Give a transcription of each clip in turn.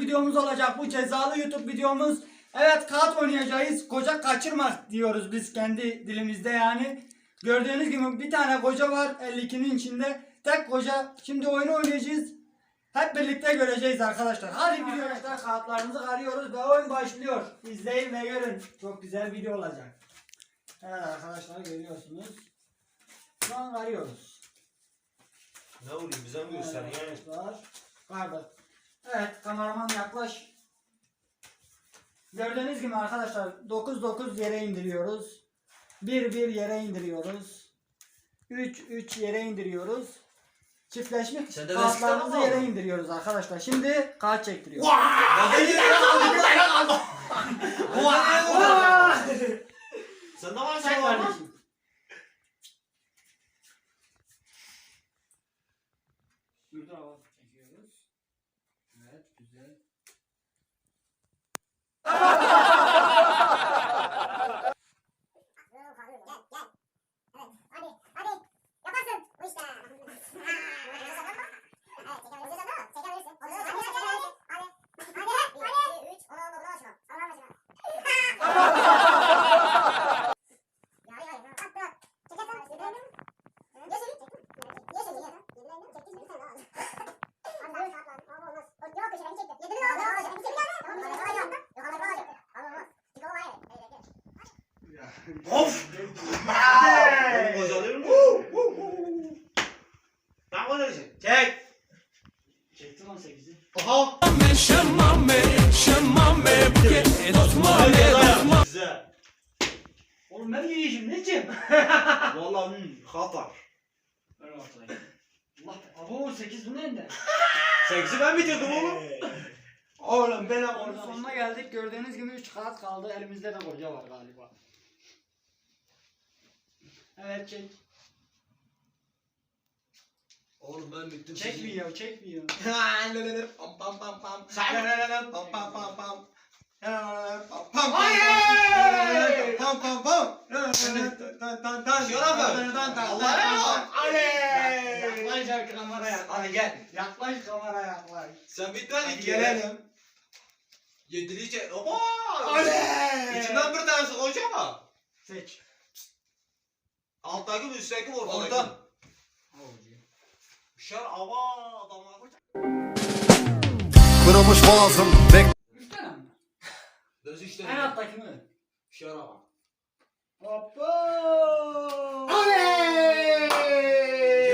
YouTube videomuz olacak. Bu cezalı YouTube videomuz. Evet kağıt oynayacağız. Koca kaçırmak diyoruz biz kendi dilimizde yani. Gördüğünüz gibi bir tane koca var 52'nin içinde. Tek koca. Şimdi oyunu oynayacağız. Hep birlikte göreceğiz arkadaşlar. Hadi video arkadaşlar kağıtlarımızı arıyoruz ve oyun başlıyor. İzleyin ve görün. Çok güzel video olacak. Evet arkadaşlar görüyorsunuz. Şu an arıyoruz. Ne oluyor bize mi göster yani? Arkadaşlar. Vardı. Evet kameraman yaklaş. Gördüğünüz gibi arkadaşlar 9-9 yere indiriyoruz. 1-1 yere indiriyoruz. 3-3 yere indiriyoruz. De kağıtlarımızı sıkıntı yere indiriyoruz arkadaşlar. Şimdi kağıt çektiriyoruz. Sen de var Çek sen var mı? Burada hava çekiyoruz. Evet güzel. Oğlum ben yiyeceğim ne yiyeceğim? Vallahi hmm, hatar. Ben ortadayım. Allah abo 8 bu ne Seksi ben bitirdim oğlum. Oğlum ben Onun oradan sonuna geldik. Gördüğünüz gibi 3 kağıt kaldı. Elimizde de koca var galiba. Evet çek. Oğlum ben bittim. Çekmiyor, çekmiyor. Pam pam pam pam. Pam pam pam pam. Hayır! Pam pam pam. Yaklaş kameraya yaklaş. Hadi gel. Yaklaş kameraya yaklaş. Sen bitmedin Hadi ki. gelelim. Yedirici. Oba! Oley! İçinden bir tanesi koca mı? Seç. Alttaki mi üstteki mi ortadaki? Orta. Şer ava adamlar. Kırılmış boğazım bek tane? Düz işte. En alttaki mi? Şer ava. Hoppa!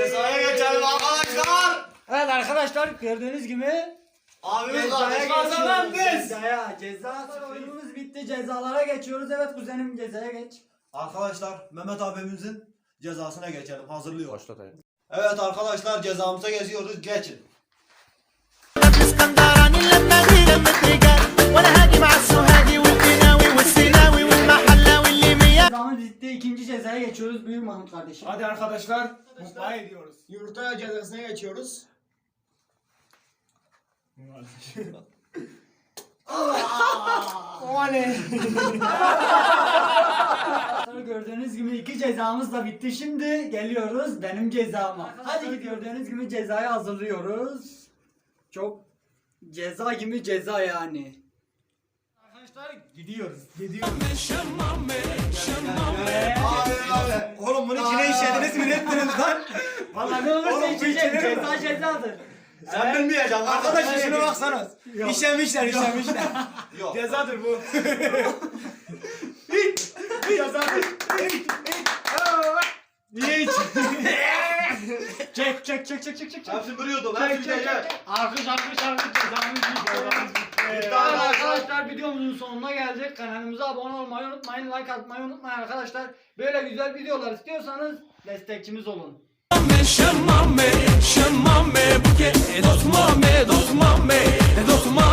Cezaya geçelim arkadaşlar. Evet arkadaşlar gördüğünüz gibi Abimiz cezaya kardeş kazanan geçiyoruz. biz. Cezaya, ceza oyunumuz bitti. Cezalara geçiyoruz. Evet kuzenim cezaya geç. Arkadaşlar Mehmet abimizin cezasına geçelim. Hazırlıyor. Başlatayım. Evet arkadaşlar cezamıza geziyoruz. Geçin. Cezaya geçiyoruz. Buyur Mahmut kardeşim. Hadi arkadaşlar, mutfağa ediyoruz. Yumurta cezasına geçiyoruz. o ne? Arkadaşlar gördüğünüz gibi iki cezamız da bitti. Şimdi geliyoruz benim cezama. Hadi gördüğünüz gibi cezayı hazırlıyoruz. Çok ceza gibi ceza yani. Arkadaşlar gidiyoruz. Gidiyoruz. Oğlum bunu kine işlediniz mi ne ettiniz lan? Vallahi ne olursa Oğlum, içeceğim. içilir mi? Ceza cezadır. Sen bilmeyeceksin. Arkadaşlar şuna baksana. İşemişler, işemişler. Yok. Cezadır bu. Cezadır. Niye hiç? Çek çek çek çek çek çek. çek. Hepsi duruyordu lan. Çek çek çek. Alkış alkış alkış cezamız videomuzun sonuna geldik. Kanalımıza abone olmayı unutmayın. Like atmayı unutmayın arkadaşlar. Böyle güzel videolar istiyorsanız destekçimiz olun.